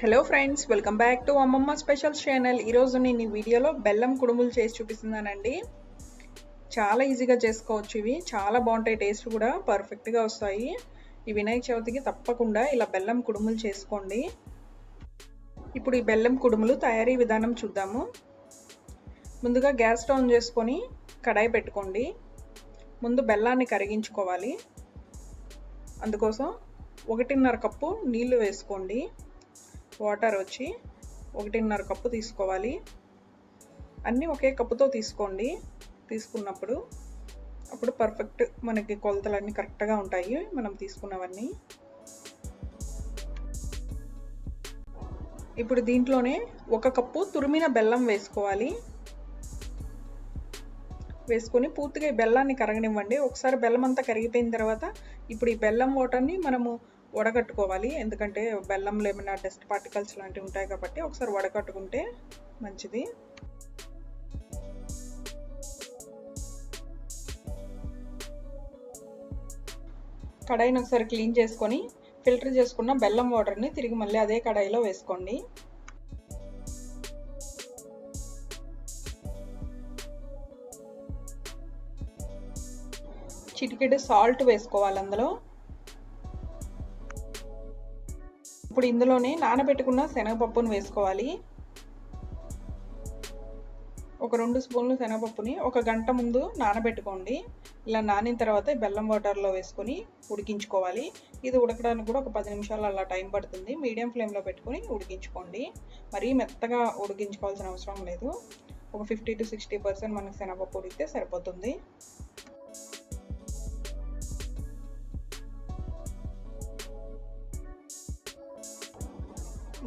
Hello friends welcome back to Ammamma special channel ఈరోజు నేను ఈ వీడియోలో బెల్లం కుడుములు చేసి చూపిస్తున్నానండి. చాలా ఈజీగా చేసుకోవచ్చు ఇవి. చాలా బాగుంటాయి. టేస్ట్ కూడా పర్ఫెక్ట్గా వస్తాయి. ఈ వినాయక చవితికి తప్పకుండా ఇలా బెల్లం కుడుములు చేసుకోండి. ఇప్పుడు ఈ బెల్లం కుడుములు తయారీ విధానం చూద్దాము. ముందుగా గ్యాస్ స్టవ్ ఆన్ చేసుకొని కడాయి పెట్టుకోండి. ముందు బెల్లాన్ని కరిగించుకోవాలి. అందుకోసం ఒకటిన్నర కప్పు నీళ్ళు వేసుకోండి. వాటర్ వచ్చి ఒకటిన్నర కప్పు తీసుకోవాలి. అన్నీ ఒకే కప్పుతో తీసుకోండి. తీసుకున్నప్పుడు అప్పుడు పర్ఫెక్ట్ మనకి కొలతలన్నీ కరెక్ట్గా ఉంటాయి. మనం తీసుకున్నవన్నీ. ఇప్పుడు దీంట్లోనే ఒక కప్పు తురిమిన బెల్లం వేసుకోవాలి. వేసుకొని పూర్తిగా ఈ బెల్లాన్ని కరగనివ్వండి. ఒకసారి బెల్లం అంతా కరిగిపోయిన తర్వాత ఇప్పుడు ఈ బెల్లం వాటర్ని మనము వడగట్టుకోవాలి. ఎందుకంటే బెల్లంలో ఏమైనా డస్ట్ పార్టికల్స్ లాంటివి ఉంటాయి కాబట్టి ఒకసారి వడగట్టుకుంటే మంచిది. కడాయిని ఒకసారి క్లీన్ చేసుకొని ఫిల్టర్ చేసుకున్న బెల్లం వాటర్ని తిరిగి మళ్ళీ అదే కడాయిలో వేసుకోండి. చిటికెడు సాల్ట్ వేసుకోవాలి అందులో. ఇప్పుడు ఇందులోనే నానబెట్టుకున్న శనగపప్పును వేసుకోవాలి. ఒక రెండు స్పూన్లు శనగపప్పుని ఒక గంట ముందు నానబెట్టుకోండి. ఇలా నానిన తర్వాత బెల్లం వాటర్లో వేసుకొని ఉడికించుకోవాలి. ఇది ఉడకడానికి కూడా ఒక పది నిమిషాలు అలా టైం పడుతుంది. మీడియం ఫ్లేమ్లో పెట్టుకొని ఉడికించుకోండి. మరీ మెత్తగా ఉడికించుకోవాల్సిన అవసరం లేదు. ఒక ఫిఫ్టీ టు సిక్స్టీ పర్సెంట్ మనకి శనగపప్పు ఉడికితే సరిపోతుంది.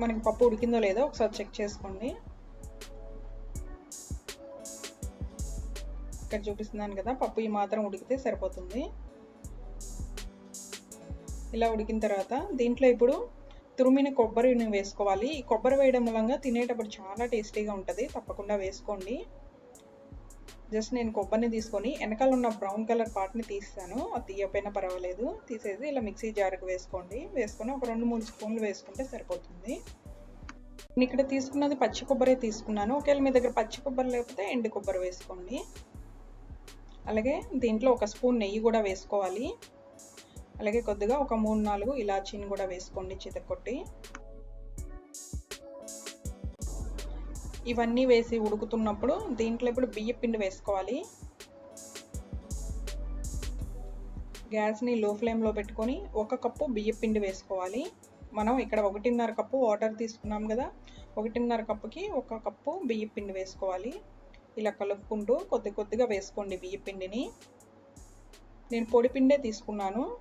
మనకి పప్పు ఉడికిందో లేదో ఒకసారి చెక్ చేసుకోండి. ఇక్కడ చూపిస్తున్నాను కదా పప్పు ఈ మాత్రం ఉడికితే సరిపోతుంది. ఇలా ఉడికిన తర్వాత దీంట్లో ఇప్పుడు తురిమిన కొబ్బరిని వేసుకోవాలి. ఈ కొబ్బరి వేయడం మూలంగా తినేటప్పుడు చాలా టేస్టీగా ఉంటుంది. తప్పకుండా వేసుకోండి. జస్ట్ నేను కొబ్బరిని తీసుకొని వెనకాల ఉన్న బ్రౌన్ కలర్ పార్ట్ని తీస్తాను. అది తీయపోయినా పర్వాలేదు. తీసేసి ఇలా మిక్సీ జార్కి వేసుకోండి. వేసుకొని ఒక రెండు మూడు స్పూన్లు వేసుకుంటే సరిపోతుంది. నేను ఇక్కడ తీసుకున్నది పచ్చి కొబ్బరి తీసుకున్నాను. ఒకవేళ మీ దగ్గర పచ్చి కొబ్బరి లేకపోతే ఎండు కొబ్బరి వేసుకోండి. అలాగే దీంట్లో ఒక స్పూన్ నెయ్యి కూడా వేసుకోవాలి. అలాగే కొద్దిగా ఒక మూడు నాలుగు ఇలాచీని కూడా వేసుకోండి చితకొట్టి ఇవన్నీ వేసి ఉడుకుతున్నప్పుడు దీంట్లో ఇప్పుడు బియ్య పిండి వేసుకోవాలి. గ్యాస్ని లో ఫ్లేమ్లో పెట్టుకొని ఒక కప్పు బియ్య పిండి వేసుకోవాలి. మనం ఇక్కడ ఒకటిన్నర కప్పు వాటర్ తీసుకున్నాం కదా ఒకటిన్నర కప్పుకి ఒక కప్పు బియ్య పిండి వేసుకోవాలి. ఇలా కలుపుకుంటూ కొద్ది కొద్దిగా వేసుకోండి బియ్య పిండిని. నేను పొడి పిండే తీసుకున్నాను.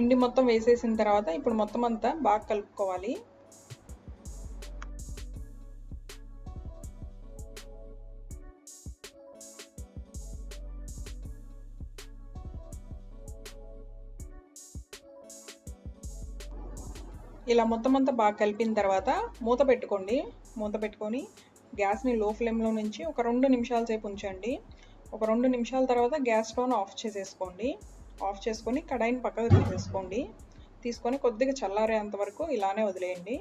పిండి మొత్తం వేసేసిన తర్వాత ఇప్పుడు మొత్తం అంతా బాగా కలుపుకోవాలి. ఇలా మొత్తం అంతా బాగా కలిపిన తర్వాత మూత పెట్టుకోండి. మూత పెట్టుకొని గ్యాస్ని లో ఫ్లేమ్లో నుంచి ఒక రెండు నిమిషాల సేపు ఉంచండి. ఒక రెండు నిమిషాల తర్వాత గ్యాస్ స్టవ్ను ఆఫ్ చేసేసుకోండి. ఆఫ్ చేసుకొని కడాయిని పక్కకు తీసేసుకోండి. తీసుకొని కొద్దిగా చల్లారేంత వరకు ఇలానే వదిలేయండి.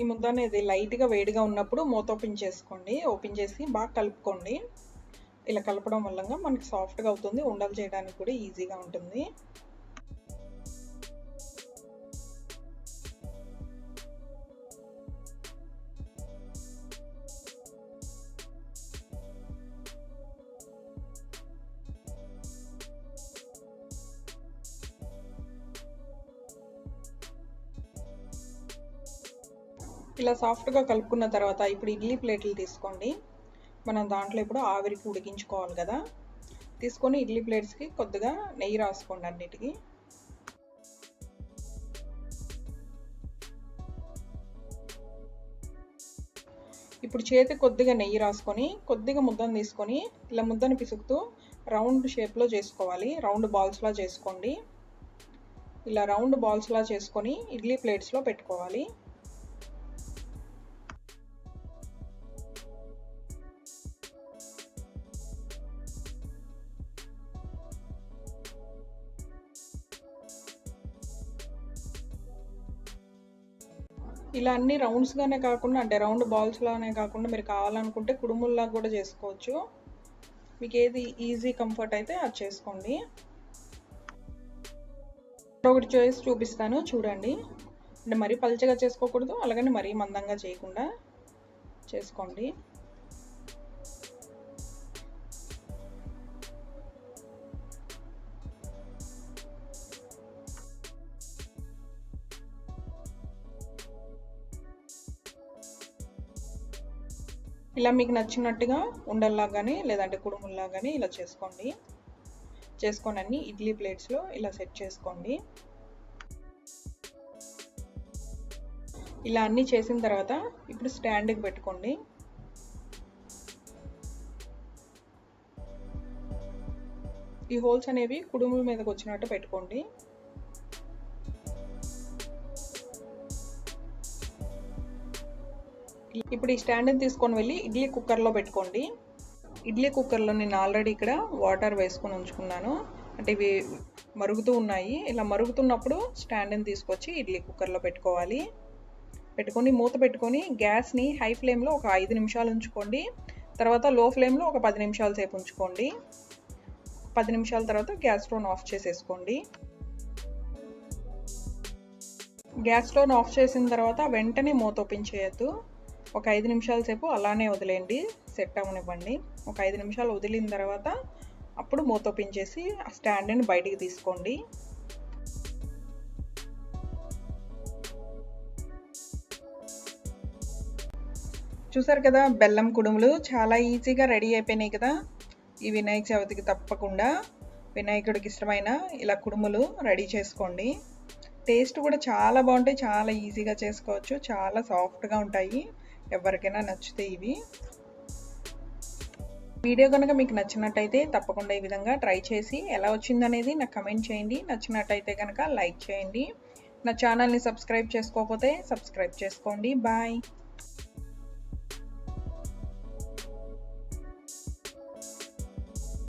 ఈ ముద్ద అనేది లైట్గా వేడిగా ఉన్నప్పుడు మూత ఓపెన్ చేసుకోండి. ఓపెన్ చేసి బాగా కలుపుకోండి. ఇలా కలపడం వల్ల మనకి సాఫ్ట్గా అవుతుంది. ఉండలు చేయడానికి కూడా ఈజీగా ఉంటుంది. ఇలా సాఫ్ట్గా కలుపుకున్న తర్వాత ఇప్పుడు ఇడ్లీ ప్లేట్లు తీసుకోండి. మనం దాంట్లో ఇప్పుడు ఆవిరికి ఉడికించుకోవాలి కదా. తీసుకొని ఇడ్లీ ప్లేట్స్కి కొద్దిగా నెయ్యి రాసుకోండి అన్నిటికీ. ఇప్పుడు చేతి కొద్దిగా నెయ్యి రాసుకొని కొద్దిగా ముద్దను తీసుకొని ఇలా ముద్దను పిసుకుతూ రౌండ్ షేప్లో చేసుకోవాలి. రౌండ్ బాల్స్లా చేసుకోండి. ఇలా రౌండ్ బాల్స్లా చేసుకొని ఇడ్లీ ప్లేట్స్లో పెట్టుకోవాలి. ఇలా అన్ని రౌండ్స్గానే కాకుండా అంటే రౌండ్ బాల్స్లానే కాకుండా మీరు కావాలనుకుంటే కుడుముల్లాగా కూడా చేసుకోవచ్చు. మీకు ఏది ఈజీ కంఫర్ట్ అయితే అది చేసుకోండి. ఒకటి చేసి చూపిస్తాను చూడండి. అంటే మరీ పల్చగా చేసుకోకూడదు అలాగని మరీ మందంగా చేయకుండా చేసుకోండి. ఇలా మీకు నచ్చినట్టుగా ఉండల్లా కానీ లేదంటే కుడుముల్లా కానీ ఇలా చేసుకోండి. చేసుకొని అన్ని ఇడ్లీ ప్లేట్స్లో ఇలా సెట్ చేసుకోండి. ఇలా అన్నీ చేసిన తర్వాత ఇప్పుడు స్టాండ్కి పెట్టుకోండి. ఈ హోల్స్ అనేవి కుడుముల మీదకి వచ్చినట్టు పెట్టుకోండి. ఇప్పుడు ఈ స్టాండ్ని తీసుకొని వెళ్ళి ఇడ్లీ కుక్కర్లో పెట్టుకోండి. ఇడ్లీ కుక్కర్లో నేను ఆల్రెడీ ఇక్కడ వాటర్ వేసుకొని ఉంచుకున్నాను. అంటే ఇవి మరుగుతూ ఉన్నాయి. ఇలా మరుగుతున్నప్పుడు స్టాండ్ని తీసుకొచ్చి ఇడ్లీ కుక్కర్లో పెట్టుకోవాలి. పెట్టుకొని మూత పెట్టుకొని గ్యాస్ని హై ఫ్లేమ్లో ఒక ఐదు నిమిషాలు ఉంచుకోండి. తర్వాత లో ఫ్లేమ్లో ఒక పది నిమిషాల సేపు ఉంచుకోండి. పది నిమిషాల తర్వాత గ్యాస్ స్టోన్ ఆఫ్ చేసేసుకోండి. గ్యాస్ స్టవ్ ఆఫ్ చేసిన తర్వాత వెంటనే మూత ఓపెన్ చేయొద్దు. ఒక ఐదు నిమిషాల సేపు అలానే వదిలేయండి సెట్ అవ్వనివ్వండి ఒక ఐదు నిమిషాలు వదిలిన తర్వాత అప్పుడు మూత ఓపెన్ చేసి ఆ స్టాండ్ని బయటికి తీసుకోండి. చూసారు కదా బెల్లం కుడుములు చాలా ఈజీగా రెడీ అయిపోయినాయి కదా. ఈ వినాయక చవితికి తప్పకుండా వినాయకుడికి ఇష్టమైన ఇలా కుడుములు రెడీ చేసుకోండి. టేస్ట్ కూడా చాలా బాగుంటాయి చాలా ఈజీగా చేసుకోవచ్చు చాలా సాఫ్ట్గా ఉంటాయి. ఎవరికైనా నచ్చితే ఇవి. వీడియో కనుక మీకు నచ్చినట్టయితే తప్పకుండా ఈ విధంగా ట్రై చేసి ఎలా వచ్చిందనేది నాకు కమెంట్ చేయండి. నచ్చినట్టయితే కనుక లైక్ చేయండి. నా ఛానల్ని సబ్స్క్రైబ్ చేసుకోకపోతే సబ్స్క్రైబ్ చేసుకోండి. బాయ్.